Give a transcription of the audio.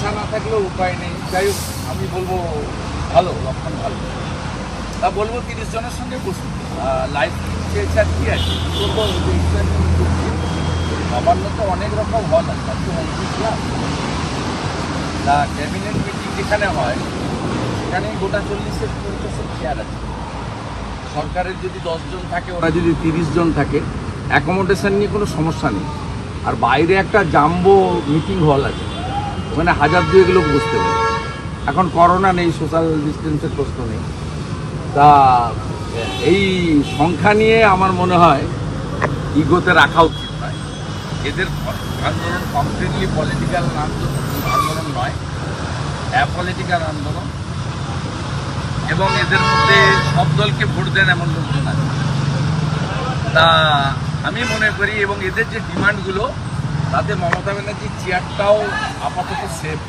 ইচ্ছা না থাকলেও উপায় নেই। যাই হোক, আমি বলব ভালো, লক্ষণ ভালো। তা বলব তিরিশ জনের সঙ্গে বসুন। লাইফ চেয়েছে কি আছে? কি করব ওই যে experiment করছি। নবান্ন তো অনেক রকম হল আছে তা ক্যাবিনেট মিটিং যেখানে হয় সেখানে গোটা চল্লিশের পঞ্চাশের চেয়ার আছে। সরকারের যদি দশজন থাকে, ওরা যদি তিরিশ জন থাকে অ্যাকোমোডেশন নিয়ে কোনো সমস্যা নেই। আর বাইরে একটা জাম্বো মিটিং হল আছে। ওখানে হাজার দুয়েক লোক বুঝতে পারে। এখন করোনা নেই সোশ্যাল ডিস্টেন্সের প্রশ্ন নেই। তা, এই সংখ্যা নিয়ে আমার মনে হয় ইগোতে রাখা উচিত নয়। এদের আন্দোলন কমপ্লিটলি পলিটিক্যাল আন্দোলন নয় অ্যাপলিটিক্যাল আন্দোলন। এবং এদের মধ্যে সব দলকে ভোট দেন এমন লোকজন আছে। তা, আমি মনে করি এবং এদের যে ডিমান্ডগুলো তাতে মমতা ব্যানার্জির চেয়ারটাও আপাতত সেফ